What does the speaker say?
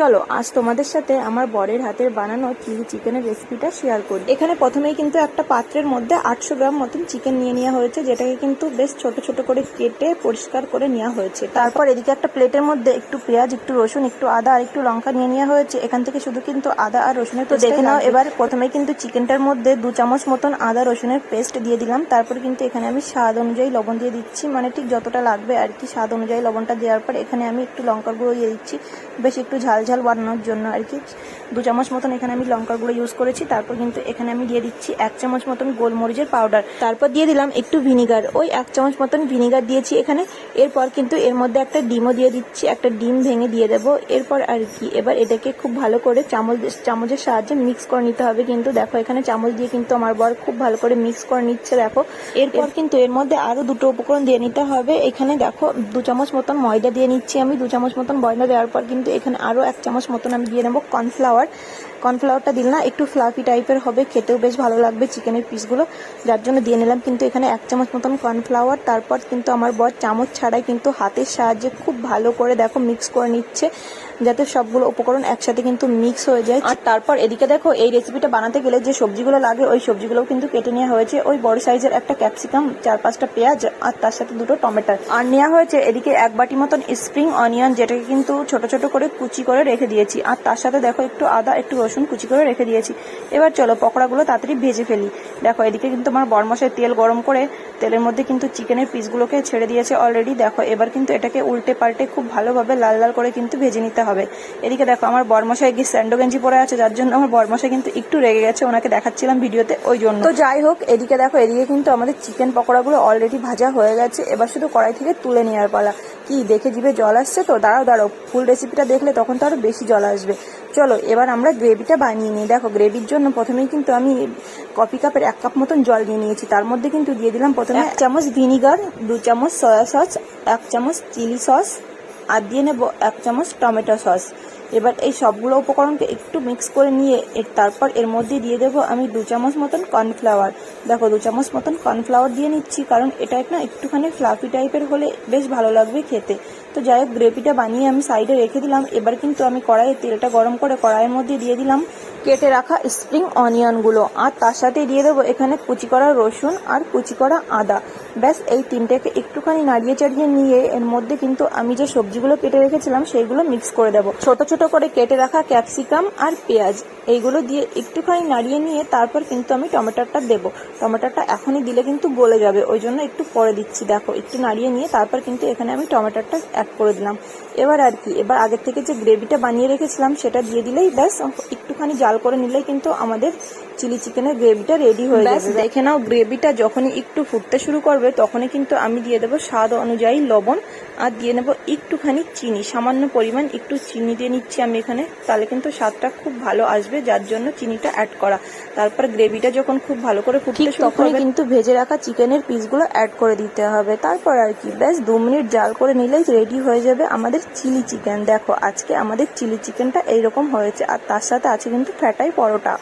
চলো আজ তোমাদের সাথে আমার বরের হাতের বানানো চিলি চিকেনের রেসিপিটা শেয়ার করি। এখানে প্রথমেই কিন্তু একটা পাত্রের মধ্যে আটশো গ্রাম মতন চিকেন নিয়ে নেওয়া হয়েছে যেটাকে কিন্তু বেশ ছোট ছোট করে কেটে পরিষ্কার করে নেওয়া হয়েছে। তারপর এদিকে একটা প্লেটের মধ্যে একটু পেঁয়াজ একটু রসুন একটু আদা আর একটু লঙ্কা নিয়ে নেওয়া হয়েছে। এখান থেকে শুধু কিন্তু আদা আর রসুনের তো দেখে নাও এবার প্রথমেই কিন্তু চিকেনটার মধ্যে দু চামচ মতন আদা রসুনের পেস্ট দিয়ে দিলাম। তারপর কিন্তু এখানে আমি স্বাদ অনুযায়ী লবণ দিয়ে দিচ্ছি মানে ঠিক যতটা লাগবে আর কি স্বাদ অনুযায়ী লবণটা দেওয়ার পর এখানে আমি একটু লঙ্কার গুঁড়ো দিয়ে দিচ্ছি। বেশ একটু ঝাল ঝাল বানানোর জন্য আর কি। দু চামচ মতন এখানে আমি লঙ্কার গুঁড়ো ইউজ করেছি, তারপর কিন্তু এখানে আমি দিয়ে দিচ্ছি এক চামচ মতন গোলমরিচের পাউডার তারপর দিয়ে দিলাম একটু ভিনিগার ওই এক চামচ মতন ভিনিগার দিয়েছি এখানে। এরপর কিন্তু এর মধ্যে একটা ডিমও দিয়ে দিচ্ছি, একটা ডিম ভেঙে দিয়ে দেবো। এরপর আর কি, এবার এটাকে খুব ভালো করে চামচ চামচের সাহায্যে মিক্স করে নিতে হবে কিন্তু। দেখো, এখানে চামচ দিয়ে কিন্তু আমার বর খুব ভালো করে মিক্স করে নিচ্ছে, দেখো। এরপর কিন্তু এর মধ্যে আরও দুটো উপকরণ দিয়ে নিতে হবে। এখানে দেখো, দু চামচ মতন ময়দা দিয়ে নিচ্ছি আমি। দু চামচ মতন ময়দা দেওয়ার পর কিন্তু এখানে আরও এক চামচ মতন আমি দিয়ে নেব কর্নফ্লাওয়ার কর্নফ্লাওয়ারটা দিলে না, একটু ফ্লাফি টাইপের হবে, খেতেও বেশ ভালো লাগবে চিকেনের পিসগুলো যার জন্য দিয়ে নিলাম কিন্তু এখানে এক চামচ মতন কর্নফ্লাওয়ার, তারপর কিন্তু আমার বর চামচ ছাড়াই কিন্তু হাতের সাহায্যে খুব ভালো করে দেখো মিক্স করে নিচ্ছে, যাতে সবগুলো উপকরণ একসাথে কিন্তু মিক্স হয়ে যায়। আর তারপর এদিকে দেখো এই রেসিপিটা বানাতে গেলে যে সবজিগুলো লাগে, ওই সবজিগুলোও কিন্তু কেটে নেওয়া হয়েছে। ওই বড় সাইজের একটা ক্যাপসিকাম চার পাঁচটা পেঁয়াজ আর তার সাথে দুটো টমেটো। আর নেওয়া হয়েছে এদিকে এক বাটি মতন স্প্রিং অনিয়ন যেটাকে কিন্তু ছোট ছোট করে কুচি করে রেখে দিয়েছি। আর তার সাথে দেখো একটু আদা, একটু রসুন কুচি করে রেখে দিয়েছি। এবার চলো পকোড়াগুলো তাড়াতাড়ি ভেজে ফেলি। দেখো, এদিকে কিন্তু আমার বরমশাই তেল গরম করে তেলের মধ্যে কিন্তু চিকেনের পিসগুলোকে ছেড়ে দিয়েছে অলরেডি দেখো, এবার কিন্তু এটাকে উল্টে পাল্টে খুব ভালোভাবে লাল লাল করে কিন্তু ভেজে নিতে হবে। এদিকে দেখো, আমার বরমশাই গিয়ে স্যান্ডো গেঞ্জি পরে আছে, যার জন্য আমার বরমশাই কিন্তু একটু রেগে গেছে, ওনাকে দেখাচ্ছিলাম ভিডিওতে ওই জন্য। তো যাই হোক, এদিকে দেখো, এদিকে কিন্তু আমাদের চিকেন পকোড়াগুলো অলরেডি ভাজা হয়ে গেছে। এবার শুধু কড়াই থেকে তুলে নেওয়ার পালা। কি, দেখে জিভে জল আসছে তো? দাঁড়াও দাঁড়াও, ফুল রেসিপিটা দেখলে তখন তো আরও বেশি জল আসবে। চলো, এবার আমরা গ্রেভিটা বানিয়ে নিই। দেখো, গ্রেভির জন্য প্রথমেই কিন্তু আমি কফি কাপের এক কাপ মতন জল দিয়ে নিয়েছি। তার মধ্যে কিন্তু দিয়ে দিলাম প্রথমে এক চামচ ভিনিগার, দু চামচ সয়া সস, এক চামচ চিলি সস, আর দিয়ে নেব এক চামচ টমেটো সস। এবার এই সবগুলো উপকরণকে একটু মিক্স করে নিয়ে এর তারপর এর মধ্যে দিয়ে দেবো আমি দু চামচ মতন কর্নফ্লাওয়ার দেখো, দু চামচ মতন কর্নফ্লাওয়ার দিয়ে নিচ্ছি, কারণ এটা না একটুখানি ফ্লাফি টাইপের হলে বেশ ভালো লাগবে খেতে। তো যাই হোক গ্রেভিটা বানিয়ে আমি সাইডে রেখে দিলাম। এবার কিন্তু আমি কড়াইয়ে তেলটা গরম করে কড়াইয়ের মধ্যে দিয়ে দিলাম কেটে রাখা স্প্রিং অনিয়নগুলো আর তার সাথে দিয়ে দেবো এখানে কুচি করা রসুন আর কুচি করা আদা। ব্যাস, এই তিনটেকে একটুখানি নাড়িয়ে চাড়িয়ে নিয়ে এর মধ্যে কিন্তু আমি যে সবজিগুলো কেটে রেখেছিলাম, সেইগুলো মিক্স করে দেবো। ছোট ছোট করে কেটে রাখা ক্যাপসিকাম আর পেঁয়াজ। এইগুলো দিয়ে একটুখানি নাড়িয়ে নিয়ে তারপর কিন্তু আমি টমেটোটা দেবো। টমেটোটা এখনই দিলে কিন্তু গলে যাবে ওই জন্য একটু পরে দিচ্ছি। দেখো একটু নাড়িয়ে নিয়ে তারপর কিন্তু এখানে আমি টমেটোটা অ্যাড করে দিলাম। এবার আর কি এবার আগের থেকে যে গ্রেভিটা বানিয়ে রেখেছিলাম সেটা দিয়ে দিলেই ব্যাস একটুখানি জাল করে নিলেই কিন্তু আমাদের চিলি চিকেনের গ্রেভিটা রেডি হয়ে যাবে। দেখে নাও গ্রেভিটা যখনই একটু ফুটতে শুরু করবে তখনই কিন্তু আমি দিয়ে দেবো স্বাদ অনুযায়ী লবণ আর দিয়ে নেব একটুখানি চিনি। সামান্য পরিমাণ একটু চিনি দিয়ে নিচ্ছি। আমি এখানে তাহলে কিন্তু স্বাদটা খুব ভালো আসবে যার জন্য চিনিটা অ্যাড করা। তারপর গ্রেভিটা যখন খুব ভালো করে ফুটতে তখন করবে কিন্তু ভেজে রাখা চিকেনের পিসগুলো অ্যাড করে দিতে হবে। তারপর আর কি ব্যাস দু মিনিট জাল করে নিলেই রেডি হয়ে যাবে আমাদের চিলি চিকেন দেখো আজকে আমাদের চিলি চিকেনটা এইরকম হয়েছে আর তার সাথে আছে কিন্তু ফ্যাটাই পরোটা।